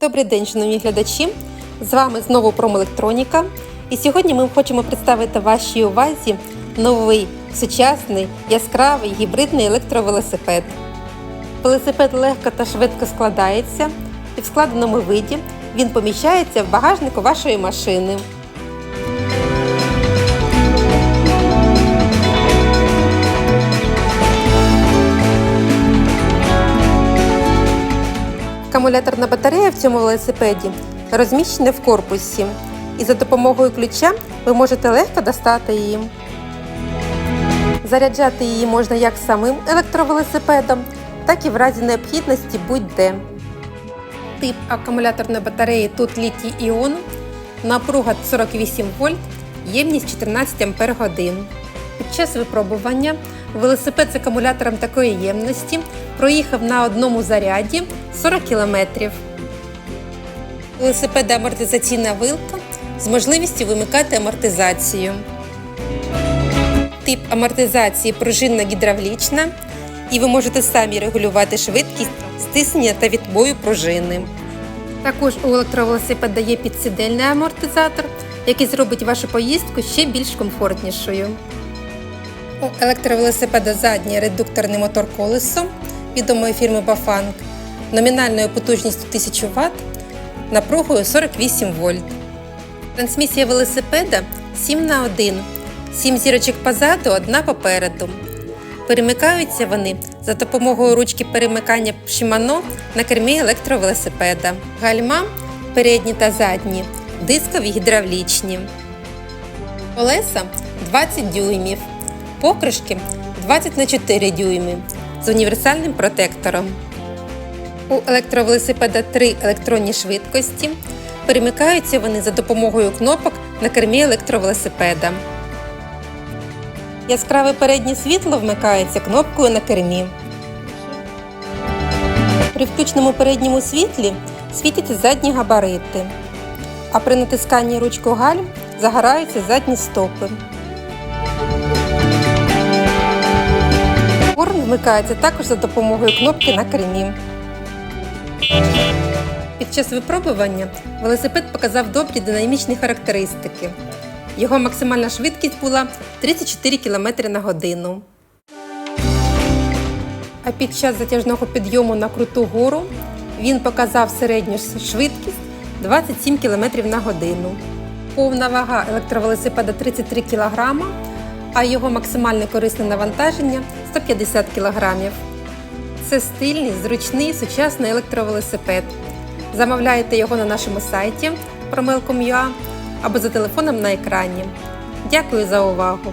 Добрий день, шановні глядачі! З вами знову Промелектроніка. І сьогодні ми хочемо представити вашій увазі новий сучасний яскравий гібридний електровелосипед. Велосипед легко та швидко складається, і в складеному виді він поміщається в багажнику вашої машини. Акумуляторна батарея в цьому велосипеді розміщена в корпусі, і за допомогою ключа ви можете легко достати її. Заряджати її можна як самим електровелосипедом, так і в разі необхідності будь-де. Тип акумуляторної батареї тут літій іон, напруга 48 вольт, ємність 14 Ампер годин. Під час випробування велосипед з акумулятором такої ємності проїхав на одному заряді 40 км. Велосипед амортизаційна вилка з можливістю вимикати амортизацію. Тип амортизації пружинно-гідравлічна, і ви можете самі регулювати швидкість стиснення та відбою пружини. Також у електровелосипеда є підсидельний амортизатор, який зробить вашу поїздку ще більш комфортнішою. Електровелосипеда задній редукторний мотор колесо відомої фірми Bafang номінальною потужністю 1000 Вт, напругою 48 вольт. Трансмісія велосипеда 7 на 1 7 зірочок позаду, одна попереду. Перемикаються вони за допомогою ручки перемикання Shimano на кермі електровелосипеда. Гальма передні та задні, дискові гідравлічні. Колеса 20 дюймів. Покришки 20 на 4 дюйми з універсальним протектором. У електровелосипеда три електронні швидкості. Перемикаються вони за допомогою кнопок на кермі електровелосипеда. Яскраве переднє світло вмикається кнопкою на кермі. При включному передньому світлі світяться задні габарити, а при натисканні ручку гальм загораються задні стопи. Горн вмикається також за допомогою кнопки на кермі. Під час випробування велосипед показав добрі динамічні характеристики. Його максимальна швидкість була 34 км на годину. А під час затяжного підйому на круту гору він показав середню швидкість 27 км на годину. Повна вага електровелосипеда 33 кг, а його максимальне корисне навантаження 150 кг. Це стильний, зручний сучасний електровелосипед. Замовляйте його на нашому сайті promel.com.ua або за телефоном на екрані. Дякую за увагу!